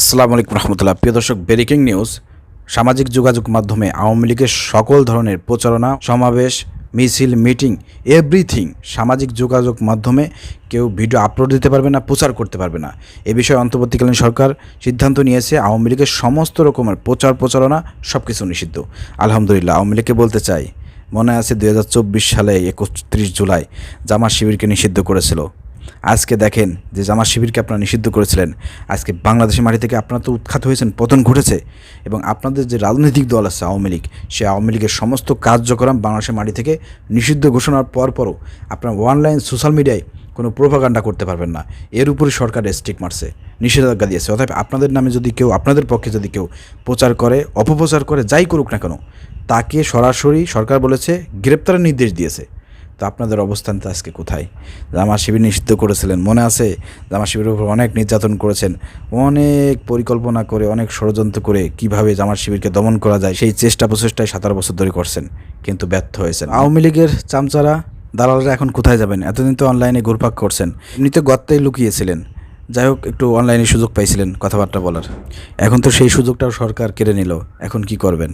আসসালামু আলাইকুম রহমতুল্লাহ। প্রিয় দর্শক, ব্রেকিং নিউজ। সামাজিক যোগাযোগ মাধ্যমে আওয়ামী লীগের সকল ধরনের প্রচারণা, সমাবেশ, মিছিল, মিটিং, এভরিথিং সামাজিক যোগাযোগ মাধ্যমে কেউ ভিডিও আপলোড দিতে পারবে না, প্রচার করতে পারবে না। এ বিষয়ে অন্তর্বর্তীকালীন সরকার সিদ্ধান্ত নিয়েছে, আওয়ামী লীগের সমস্ত রকমের প্রচার, প্রচারণা সব কিছু নিষিদ্ধ। আলহামদুলিল্লাহ, আওয়ামী লীগকে বলতে চাই, মনে আছে দু হাজার চব্বিশ সালে একত্রিশ জুলাই জামা শিবিরকে নিষিদ্ধ করেছিল। আজকে দেখেন যে জামাত শিবিরকে আপনারা নিষিদ্ধ করেছিলেন। আজকে বাংলাদেশের মাটি থেকে আপনারা তো উৎখাত হয়েছেন, পতন ঘটেছে। এবং আপনাদের যে রাজনৈতিক দল আছে আওয়ামী লীগ, সে আওয়ামী লীগের সমস্ত কার্যক্রম বাংলাদেশের মাটি থেকে নিষিদ্ধ ঘোষণার পরপরও আপনারা অনলাইন সোশ্যাল মিডিয়ায় কোনো প্রোপাগান্ডা করতে পারবেন না। এর উপরে সরকার স্টিক মারছে, নিষেধাজ্ঞা দিয়েছে। অর্থাৎ আপনাদের নামে যদি কেউ, আপনাদের পক্ষে যদি কেউ প্রচার করে, অপপ্রচার করে, যাই করুক না কেন, তাকে সরাসরি সরকার বলেছে, গ্রেপ্তারের নির্দেশ দিয়েছে। তো আপনাদের অবস্থানটা আজকে কোথায়? জামা শিবির নিষিদ্ধ করেছিলেন। মনে আছে? জামা শিবিরের উপর অনেক নির্যাতন করেছেন। অনেক পরিকল্পনা করে, অনেক ষড়যন্ত্র করে কীভাবে জামাত শিবিরকে দমন করা যায়, সেই চেষ্টা প্রচেষ্টায় সতেরো বছর ধরে করছেন, কিন্তু ব্যর্থ হয়েছেন। আওয়ামী লীগের চামচারা দালালরা এখন কোথায় যাবেন? এতদিন তো অনলাইনে ঘুরপাক করছেন। এমনিতে গর্তেই লুকিয়েছিলেন। যাই হোক, একটু অনলাইনে সুযোগ পাইছিলেন কথাবার্তা বলার। এখন তো সেই সুযোগটাও সরকার কেড়ে নিল। এখন কি করবেন?